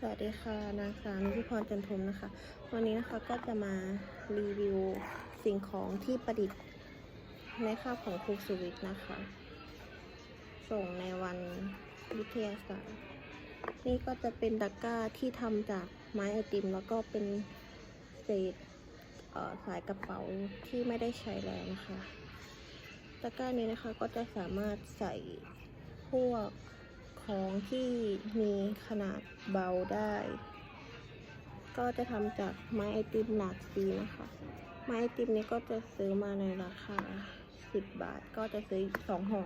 สวัสดีค่ะ นางสาวนุพิพรจันทมนะคะ วันนี้นะคะก็จะมารีวิวสิ่งของที่ประดิษฐ์ในคาบของครูสุวิทย์นะคะ ส่งในวันวิทยาศาสตร์ นี่ก็จะเป็นตะกร้าที่ทำจากไม้ไอติม แล้วก็เป็นเศษเสายกระเป๋าที่ไม่ได้ใช้แล้วนะคะตะกร้านี้นะคะก็จะสามารถใส่พวก ของที่มีขนาดเบาได้ ก็จะทำจากไม้ไอติมหลากสีนะคะ ไม้ไอติมนี้ก็จะซื้อมาในราคา 10 บาท ก็จะซื้อสองห่อ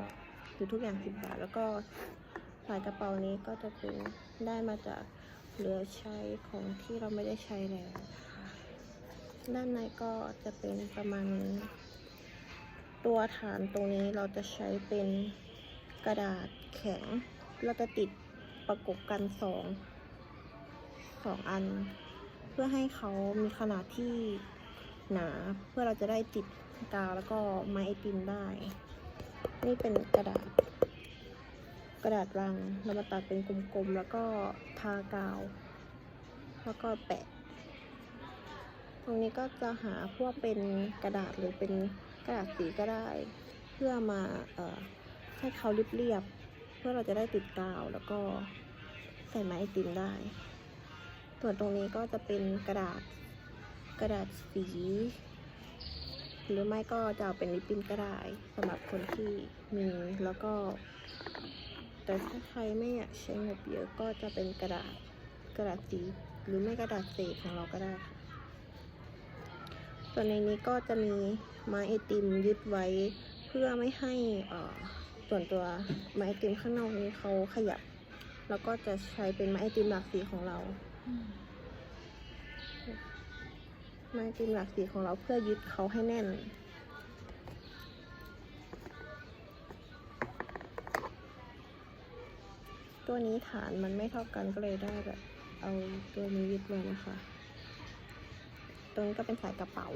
คือทุกอย่าง 10 บาท แล้วก็สายกระเป๋านี้ก็จะเป็นได้มาจากเหลือใช้ของที่เราไม่ได้ใช้แล้วด้านในก็จะเป็นประมาณนี้ ตัวฐานตรงนี้เราจะใช้เป็นกระดาษแข็ง เราจะติดประกบกันสองสองอัน เพื่อให้เขามีขนาดที่หนาเพื่อเราจะได้ติดกาวแล้วก็ไม้ไอติมได้ นี่เป็นกระดาษ กระดาษรังเรามาตัดเป็นกลมๆแล้วก็ทากาว แล้วก็แปะ ตรงนี้ก็จะหาพวกเป็นกระดาษหรือเป็นกระดาษสีก็ได้ เพื่อมาเอ่อให้เขาเรียบๆ เพื่อเราจะได้ติดกาวแล้วก็ใส่ไม้ไอติมได้ ส่วนตรงนี้ก็จะเป็นกระดาษกระดาษสี หรือไม่ก็จะเอาเป็นลิปปิ้นก็ได้สำหรับคนที่มีแล้วก็ แต่ถ้าใครไม่อยากใช้งบเยอะก็จะเป็นกระดาษกระดาษสีหรือไม่กระดาษเศษของเราก็ได้ค่ะส่วนในนี้ก็จะมีไม้ไอติมยึดไว้เพื่อไม่ให้อ่อ ส่วนตัวไม้ไอติมข้างนอกนี้เขาขยับ แล้วก็จะใช้เป็นไม้ไอติมหลากสีของเรา ไม้ไอติมหลากสีของเราเพื่อยึดเขาให้แน่น ตัวนี้ฐานมันไม่เท่ากันก็เลยได้แบบเอาตัวนี้ยึดไว้นะคะตรงนี้ก็เป็นสายกระเป๋า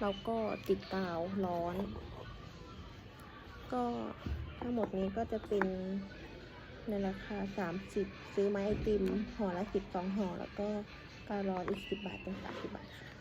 แล้วก็ติดกาวร้อน ก็ ทั้งหมดนี้ก็จะเป็นในราคา 30 ซื้อไม้ไอติมห่อละ12ห่อแล้วก็การร้อนอีก 10 บาทเป็น 30 บาทค่ะ